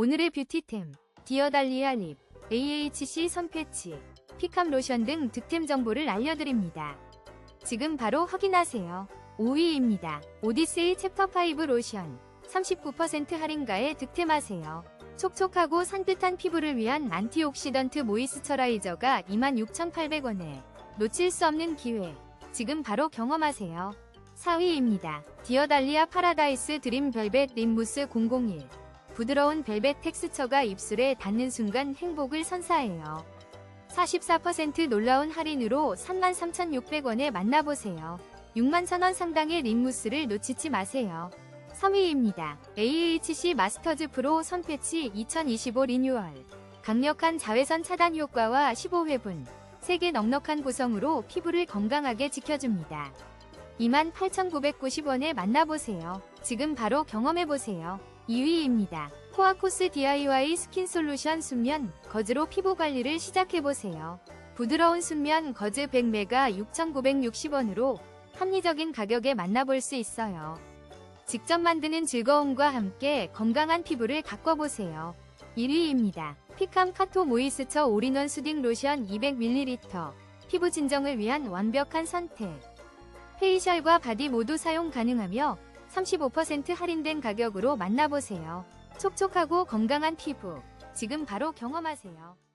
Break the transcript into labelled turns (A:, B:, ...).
A: 오늘의 뷰티템 디어달리아 립, AHC 선패치, 피캄 로션 등 득템 정보를 알려드립니다. 지금 바로 확인하세요. 5위입니다. 오디세이 챕터 5 로션 39% 할인가에 득템하세요. 촉촉하고 산뜻한 피부를 위한 안티옥시던트 모이스처라이저가 26,800원에 놓칠 수 없는 기회. 지금 바로 경험하세요. 4위입니다. 디어달리아 파라다이스 드림 벨벳 립무스 001. 부드러운 벨벳 텍스처가 입술에 닿는 순간 행복을 선사해요. 44% 놀라운 할인으로 33,600원에 만나보세요. 6만 1,000원 상당의 립무스를 놓치지 마세요. 3위입니다. AHC 마스터즈 프로 선패치 2025 리뉴얼. 강력한 자외선 차단 효과와 15회분, 세계 넉넉한 구성으로 피부를 건강하게 지켜줍니다. 28,990원에 만나보세요. 지금 바로 경험해보세요. 2위입니다. 코아코스 DIY 스킨 솔루션 순면 거즈로 피부 관리를 시작해보세요. 부드러운 순면 거즈 100매가 6,960원으로 합리적인 가격에 만나볼 수 있어요. 직접 만드는 즐거움과 함께 건강한 피부를 가꿔보세요. 1위입니다. 피캄 카토 모이스처 올인원 수딩 로션 200ml 피부 진정을 위한 완벽한 선택 페이셜과 바디 모두 사용 가능하며 35% 할인된 가격으로 만나보세요. 촉촉하고 건강한 피부 지금 바로 경험하세요.